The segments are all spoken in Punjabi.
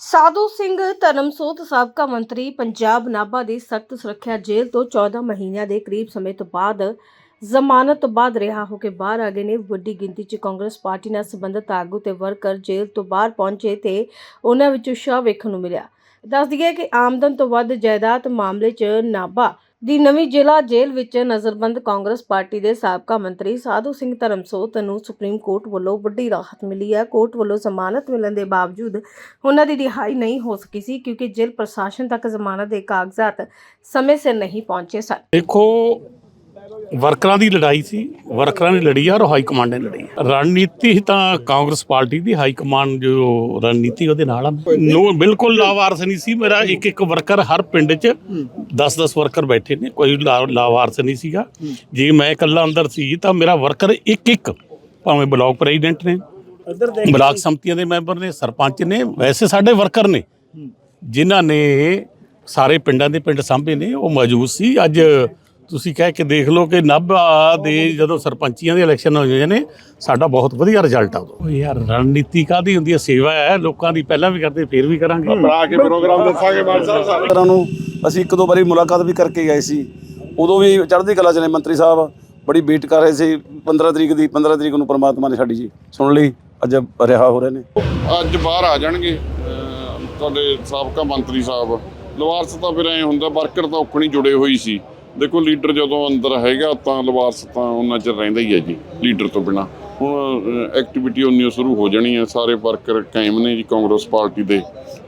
ਸਾਧੂ ਸਿੰਘ ਧਰਮਸੋਤ ਸਾਬਕਾ ਮੰਤਰੀ ਪੰਜਾਬ ਨਾਭਾ ਦੀ ਸਖਤ ਸੁਰੱਖਿਆ ਜੇਲ੍ਹ ਤੋਂ 14 ਮਹੀਨਿਆਂ ਦੇ ਕਰੀਬ ਸਮੇਂ ਤੋਂ ਬਾਅਦ ਜ਼ਮਾਨਤ ਤੋਂ ਬਾਅਦ ਰਿਹਾ ਹੋ ਕੇ ਬਾਹਰ ਆ ਗਏ ਨੇ। ਵੱਡੀ ਗਿਣਤੀ 'ਚ ਕਾਂਗਰਸ ਪਾਰਟੀ ਨਾਲ ਸੰਬੰਧਿਤ ਆਗੂ ਤੇ ਵਰਕਰ ਜੇਲ੍ਹ ਤੋਂ ਬਾਹਰ ਪਹੁੰਚੇ ਤੇ ਉਹਨਾਂ ਵਿੱਚ ਉਤਸ਼ਾਹ ਵੇਖਣ ਨੂੰ ਮਿਲਿਆ। ਦੱਸ ਦਈਏ ਕਿ ਆਮਦਨ ਤੋਂ ਵੱਧ ਜਾਇਦਾਦ ਮਾਮਲੇ 'ਚ ਨਾਭਾ ਦੀ ਨਵੀਂ ਜ਼ਿਲ੍ਹਾ ਜੇਲ੍ਹ ਵਿੱਚ ਨਜ਼ਰਬੰਦ ਕਾਂਗਰਸ ਪਾਰਟੀ ਦੇ ਸਾਬਕਾ ਮੰਤਰੀ ਸਾਧੂ ਸਿੰਘ ਧਰਮਸੋਤ ਨੂੰ ਸੁਪਰੀਮ ਕੋਰਟ ਵੱਲੋਂ ਵੱਡੀ ਰਾਹਤ ਮਿਲੀ ਹੈ। ਕੋਰਟ ਵੱਲੋਂ ਜ਼ਮਾਨਤ ਮਿਲਣ ਦੇ ਬਾਵਜੂਦ ਉਹਨਾਂ ਦੀ ਰਿਹਾਈ ਨਹੀਂ ਹੋ ਸਕੀ ਸੀ ਕਿਉਂਕਿ ਜੇਲ੍ਹ ਪ੍ਰਸ਼ਾਸਨ ਤੱਕ ਜ਼ਮਾਨਤ ਦੇ ਕਾਗਜ਼ਾਤ ਸਮੇਂ ਸਿਰ ਨਹੀਂ ਪਹੁੰਚੇ ਸਨ। ਦੇਖੋ ਵਰਕਰਾਂ ਦੀ ਲੜਾਈ ਸੀ। ਵਰਕਰਾਂ ਨੇ ਲੜੀ ਆ ਔਰ ਹਾਈ ਕਮਾਂਡ ਨੇ ਲੜੀ ਆ। ਰਣਨੀਤੀ ਤਾਂ ਕਾਂਗਰਸ ਪਾਰਟੀ ਦੀ ਹਾਈ ਕਮਾਂਡ ਜੋ ਰਣਨੀਤੀ ਉਹਦੇ ਨਾਲ ਆ। ਨੋ ਬਿਲਕੁਲ ਲਾਵਾਰਸ ਨਹੀਂ ਸੀ। ਮੇਰਾ ਇੱਕ ਇੱਕ ਵਰਕਰ ਹਰ ਪਿੰਡ 'ਚ 10-10 ਵਰਕਰ ਬੈਠੇ ਨੇ। ਕੋਈ ਲਾਵਾਰਸ ਨਹੀਂ ਸੀਗਾ। ਜੇ ਮੈਂ ਇਕੱਲਾ ਅੰਦਰ ਸੀ ਤਾਂ ਮੇਰਾ ਵਰਕਰ ਇੱਕ ਇੱਕ ਭਾਵੇਂ ਬਲਾਕ ਪ੍ਰੈਜ਼ੀਡੈਂਟ ਨੇ ਬਲਾਕ ਸੰਮਤੀਆਂ ਦੇ ਮੈਂਬਰ ਨੇ ਸਰਪੰਚ ਨੇ ਵੈਸੇ ਸਾਡੇ ਵਰਕਰ ਨੇ। ਜਿਨ੍ਹਾਂ ਨੇ ਸਾਰੇ ਪਿੰਡਾਂ ਦੇ ਪਿੰਡ ਸਾਂਭੇ ਨੇ। ਉਹ ਮੌਜੂਦ ਸੀ। ਅੱਜ ਤੁਸੀਂ ਕਹਿ ਕੇ ਦੇਖ ਲਓ ਕਿ ਨਾਭਾ ਦੇ ਜਦੋਂ ਸਰਪੰਚੀਆਂ ਦੇ ਇਲੈਕਸ਼ਨ ਹੋਏ ਨੇ ਸਾਡਾ ਬਹੁਤ ਵਧੀਆ ਰਿਜ਼ਲਟ ਆ ਉਹ ਯਾਰ ਰਣਨੀਤੀ ਕਾਦੀ ਹੁੰਦੀ ਹੈ? ਸੇਵਾ ਹੈ ਲੋਕਾਂ ਦੀ ਪਹਿਲਾਂ ਵੀ ਕਰਦੇ ਫੇਰ ਵੀ ਕਰਾਂਗੇ। ਬਣਾ ਕੇ ਪ੍ਰੋਗਰਾਮ ਦੱਸਾਂਗੇ ਮਾਨ ਸਾਹਿਬ। ਸਾਰੇ ਤਰ੍ਹਾਂ ਨੂੰ ਅਸੀਂ ਇੱਕ ਦੋ ਵਾਰੀ ਮੁਲਾਕਾਤ ਵੀ ਕਰਕੇ ਗਏ ਸੀ। ਉਦੋਂ ਵੀ ਚੜ੍ਹਦੀ ਕਲਾ ਚ ਨੇ ਮੰਤਰੀ ਸਾਹਿਬ। ਬੜੀ ਵੇਟ ਕਰ ਰਹੇ ਸੀ 15 ਤਰੀਕ ਦੀ 15 ਤਰੀਕ ਨੂੰ ਪ੍ਰਮਾਤਮਾ ਨੇ ਸਾਡੀ ਜੀ। ਸੁਣ ਲਈ ਅੱਜ ਰਿਹਾ ਹੋ ਰਹੇ ਨੇ। ਅੱਜ ਬਾਹਰ ਆ ਜਾਣਗੇ ਤੁਹਾਡੇ ਸਾਬਕਾ ਮੰਤਰੀ ਸਾਹਿਬ। ਲਵਾਰਸ ਤਾਂ ਫਿਰ ਐ ਹੁੰਦਾ ਵਰਕਰ ਤਾਂ ਔਖਣੀ ਜੁੜੇ ਹੋਈ ਸੀ। ਦੇਖੋ ਲੀਡਰ ਜਦੋਂ ਅੰਦਰ ਹੈਗਾ ਤਾਂ ਲਵਾਰਸ ਤਾਂ ਉਹਨਾਂ ਚਿਰ ਰਹਿੰਦਾ ਹੀ ਹੈ ਜੀ ਲੀਡਰ ਤੋਂ ਬਿਨਾ। ਹੁਣ ਐਕਟੀਵਿਟੀ ਉਨੀ ਸ਼ੁਰੂ ਹੋ ਜਾਣੀ ਹੈ ਸਾਰੇ ਵਰਕਰ ਕਾਇਮ ਨੇ ਜੀ ਕਾਂਗਰਸ ਪਾਰਟੀ ਦੇ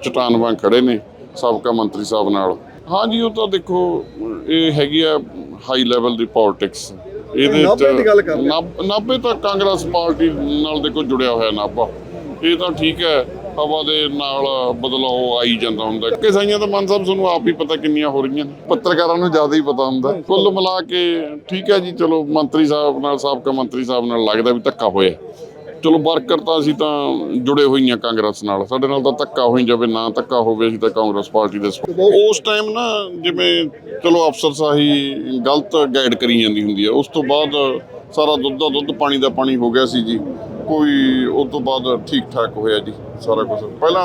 ਚਟਾਨ ਵਾਂਗ ਖੜੇ ਨੇ ਸਾਬਕਾ ਮੰਤਰੀ ਸਾਹਿਬ ਨਾਲ। ਹਾਂਜੀ ਉਹ ਤਾਂ ਦੇਖੋ ਇਹ ਹੈਗੀ ਆ ਹਾਈ ਲੈਵਲ ਦੀ ਪੋਲਿਟਿਕਸ ਇਹਦੇ। ਨਾਭ- ਨਾਭੇ ਤਾਂ ਕਾਂਗਰਸ ਪਾਰਟੀ ਨਾਲ ਦੇਖੋ ਜੁੜਿਆ ਹੋਇਆ ਨਾਭਾ। ਇਹ ਤਾਂ ਠੀਕ ਹੈ ਹਵਾ ਦੇ ਨਾਲ ਬਦਲਾਅ ਆਈ ਜਾਂਦਾ ਹੁੰਦਾ। ਕਿਸਾਈਆਂ ਤਾਂ ਮਨ ਸਾਹਿਬ ਤੁਹਾਨੂੰ ਆਪ ਹੀ ਪਤਾ ਕਿੰਨੀਆਂ ਹੋ ਰਹੀਆਂ ਨੇ। ਪੱਤਰਕਾਰਾਂ ਨੂੰ ਜ਼ਿਆਦਾ ਹੀ ਪਤਾ ਹੁੰਦਾ। ਕੁੱਲ ਮਿਲਾ ਕੇ ਠੀਕ ਹੈ ਜੀ, ਚਲੋ ਮੰਤਰੀ ਸਾਹਿਬ ਨਾਲ, ਸਾਬਕਾ ਮੰਤਰੀ ਸਾਹਿਬ ਨਾਲ ਲੱਗਦਾ ਵੀ ਧੱਕਾ ਹੋਇਆ। ਚਲੋ ਵਰਕਰ ਤਾਂ ਅਸੀਂ ਤਾਂ ਜੁੜੇ ਹੋਈਆਂ ਕਾਂਗਰਸ ਨਾਲ। ਸਾਡੇ ਨਾਲ ਤਾਂ ਧੱਕਾ ਹੋਈ ਜਾਵੇ, ਨਾ ਧੱਕਾ ਹੋਵੇ, ਅਸੀਂ ਤਾਂ ਕਾਂਗਰਸ ਪਾਰਟੀ ਦੇ ਉਸ ਟਾਈਮ ਨਾ ਜਿਵੇਂ ਚਲੋ ਅਫਸਰ ਅਫਸਰਸ਼ਾਹੀ ਗਲਤ ਗਾਈਡ ਕਰੀ ਜਾਂਦੀ ਹੁੰਦੀ ਹੈ। ਉਸ ਤੋਂ ਬਾਅਦ ਸਾਰਾ ਦੁੱਧ ਦਾ ਦੁੱਧ, ਪਾਣੀ ਦਾ ਪਾਣੀ ਹੋ ਗਿਆ ਸੀ ਜੀ। ਕੋਈ ਉਸ ਤੋਂ ਬਾਅਦ ਠੀਕ ਠਾਕ ਹੋਇਆ ਜੀ, ਸਾਰਾ ਕੁਝ ਪਹਿਲਾਂ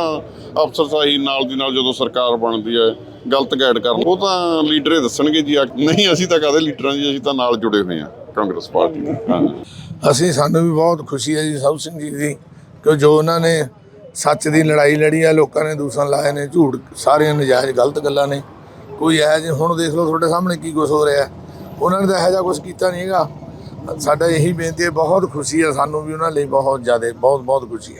ਅਫਸਰਸ਼ਾਹੀ ਨਾਲ ਦੀ ਨਾਲ ਜਦੋਂ ਸਰਕਾਰ ਬਣਦੀ ਹੈ, ਗਲਤ ਗਾਈਡ ਕਰਨ ਉਹ ਤਾਂ ਲੀਡਰੇ ਦੱਸਣਗੇ ਜੀ ਨਹੀਂ, ਅਸੀਂ ਤਾਂ ਕਾਹਦੇ ਲੀਡਰਾਂ ਜੀ, ਅਸੀਂ ਤਾਂ ਨਾਲ ਜੁੜੇ ਹੋਏ ਹਾਂ, ਕਾਂਗਰਸ ਪਾਰਟੀ ਨਾਲ। ਹਾਂ। ਅਸੀਂ ਸਾਨੂੰ ਵੀ ਬਹੁਤ ਖੁਸ਼ੀ ਹੈ ਜੀ ਸਾਧੂ ਸਿੰਘ ਜੀ ਦੀ, ਕਿ ਜੋ ਉਹਨਾਂ ਨੇ ਸੱਚ ਦੀ ਲੜਾਈ ਲੜੀ ਆ, ਲੋਕਾਂ ਨੇ ਦੂਸਣ ਲਾਏ ਨੇ, ਝੂਠ ਸਾਰੀਆਂ ਨਜਾਇਜ਼ ਗਲਤ ਗੱਲਾਂ ਨੇ। ਕੋਈ ਇਹ ਜੇ ਹੁਣ ਦੇਖ ਲਓ ਤੁਹਾਡੇ ਸਾਹਮਣੇ ਕੀ ਕੁਝ ਹੋ ਰਿਹਾ। ਉਹਨਾਂ ਨੇ ਤਾਂ ਇਹੋ ਜਿਹਾ ਕੁਝ ਕੀਤਾ ਨਹੀਂ ਹੈਗਾ। ਸਾਡਾ ਇਹੀ ਬੇਨਤੀ ਹੈ, ਬਹੁਤ ਖੁਸ਼ੀ ਹੈ ਸਾਨੂੰ ਵੀ ਉਹਨਾਂ ਲਈ ਬਹੁਤ ਜ਼ਿਆਦਾ, ਬਹੁਤ ਬਹੁਤ ਖੁਸ਼ੀ ਹੈ।